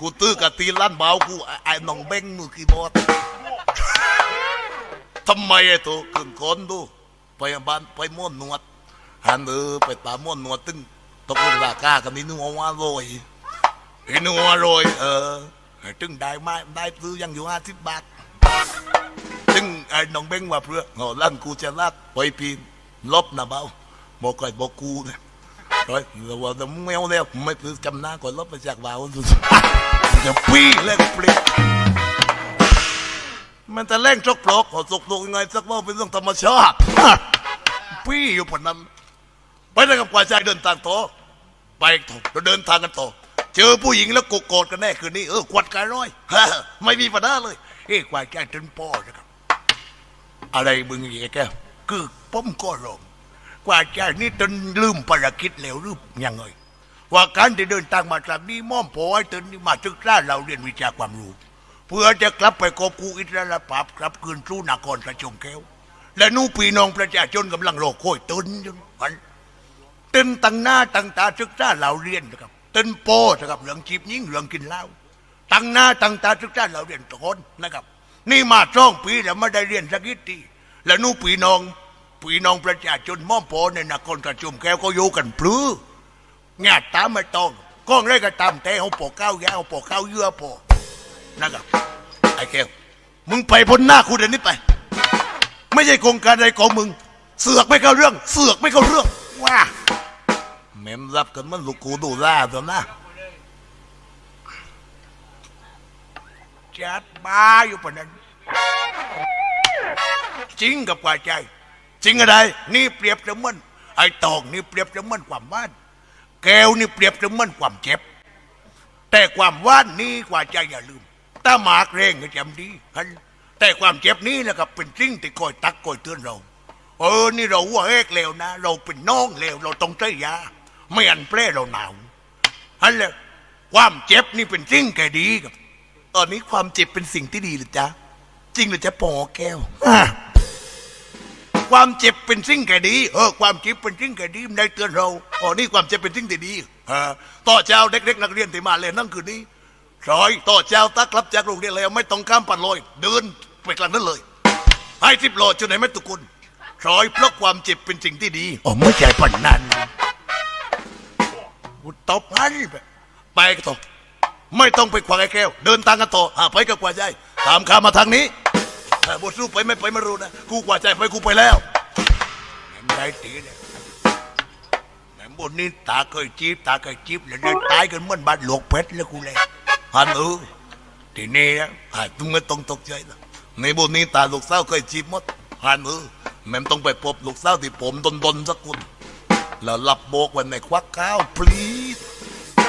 กูตื้อกะตีลั่นเบากูไอ้ไอน้องเบ้งมือคีย์บอร์ดทำไมไอ้ตัวขึ้นคนดู ไปบ้านไปม้วนหนวดหันเออไปตามม้วนหนวดตึงตกลงราคากันนี่นึกว่าโรยไอ้นึกว่าโรยเออตึงได้ไหมได้ซื้อยังอยู่ห้าสิบบาทซึ่งไอ้น้องเบ้งว่าเพื่อเงาลั่นกูจะลาดไปปีนลบนะเบาบอกก่อยบอกกูเลย ร้อยเราว่าจะแมวแล้วไม่ซื้อจำหน้าก่อนลบไปจากเบาสุดจะปีเล่นปลิกมันจะเล่งจกปลอกขอสกตกยังไงสักว่าเป็นเรื่องธรรมชาติปีอยู่ปนนั้นไปได้กับกว่าใจเดินทางต่อไปต่อเราเดินทางกันต่อเจอผู้หญิงแล้วกโกรธกันแน่คืนนี้เออกวดกันร้อยไม่มีปัญหาเลยเอ้กว่าใจจนป้อนะครับอะไรมึงอีกไอ้แกคือผมก็รอง กว่าใจนี่จนลืมภารกิจแล้วหรือยังไงว่าการที่เดินทางมาจากนี้ม่อมโผให้ตนนี่มาศึกษาเราเรียนวิชาความรู้เพื่อจะกลับไปกอบกูอิสระภาพกลับคืนสู่นครประชมแก้ว และนู่ปีน้องประชาชนกำลังรอคอยตื่นอยู่มันตื่นตั้งหน้าตั้งตาศึกษาเราเรียนนะครับตื่นโป้นะครับเรื่องจีบยิ่งเรื่องกินเหล้าตั้งหน้าตั้งตาศึกษาเราเรียนตอนนะครับ นี่มาช่องปีแล้วไม่ได้เรียนสักทีและนู่ปีน้อง ปีน้องประชาชนม่อมโพในนครประชุมแก้วก็อยู่กันปลื้อญาติตามไม่ต้องก้องไรก็ตามแต่เอาปอกข้าวยาเอาปอกข้าวเยื่อปอนะครับไอ้แก้วมึงไปพ้นหน้าคุณเดี๋ยวนี้ไป ไม่ใช่โครงการใดของมึง เสือกไม่เข้าเรื่อง เสือกไม่เข้าเรื่องว้าแม่มรับกันมันลูกกูดูล่าตัวนะจัดบ้าอยู่ปะนั้นจริงกับกว่าใจ จริงอะไร นี่เปรียบเสมือนไอ้ตองนี่เปรียบเสมือนความว่าน แก้วนี่เปรียบเสมือนความเจ็บ แต่ความว่านนี่กว่าใจอย่าลืมถ้าหมากเร่งก็จำดีฮันแต่ความเจ็บนี้นะครับเป็นสิ่งที่คอยตักคอยเตือนเรา เออ นี่เราว่าเอกเลวนะ เราเป็นน้องเลวเราต้องใช้ยา ไม่อันแพร่เราหนาวฮันเลยความเจ็บนี่เป็นสิ่งแก่ดีครับ ตอนนี้ความเจ็บเป็นสิ่งที่ดีหรือจ๊ะ จริงหรือจ๊ะปอแก้วอะ ความเจ็บเป็นสิ่งแก่ดีเออความเจ็บเป็นสิ่งแก่ดีมันได้เตือนเราอ๋อนี่ความเจ็บเป็นสิ่งที่ดีเออต่อเจ้าเด็กๆนักเรียนที่มาเรียนนั่งคืนนี้รอยต่อเจ้าตักรับจากโรงเรียนแล้วไม่ต้องข้ามปัดลอยเดินไปกลางนั้นเลยให้สิบโลจนไหนไม่ตุกุลรอยเพราะความเจ็บเป็นสิ่งที่ดีอ๋อไม่ใช่ปันนั้นกูตบให้ไปไปก็ตบไม่ต้องไปขวางไอ้แก้วเดินทางกันต่อหาไปกับกว่าใจตามข้ามาทางนี้ ถ้าบทสู้ไปไม่ไปไม่รู้นะกูกว่าใจไปกูไปแล้วแหมได้ตีเนี่ยแหมบนนี้ตาเคยจีบตาเคยจีบแล้วได้ตายกันเหมือนบาดหลวงเพชรแล้วกูเลยฮันเออทีนี้นะอะมึงไม่ต้องตกใจนะในบนนี้ตาลูกสาวเคยจีบหมดฮันเออแม่มต้องไปพบลูกสาวที่ผมดนๆสักคนแล้วรับโบกไวันในควักข้าว please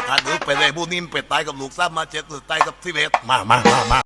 ถ้าเกิดไปเลยพวกนี้ไปตายกับลูกซ้ำมาเจ็ดหรือตายกับที่เบสมามามามา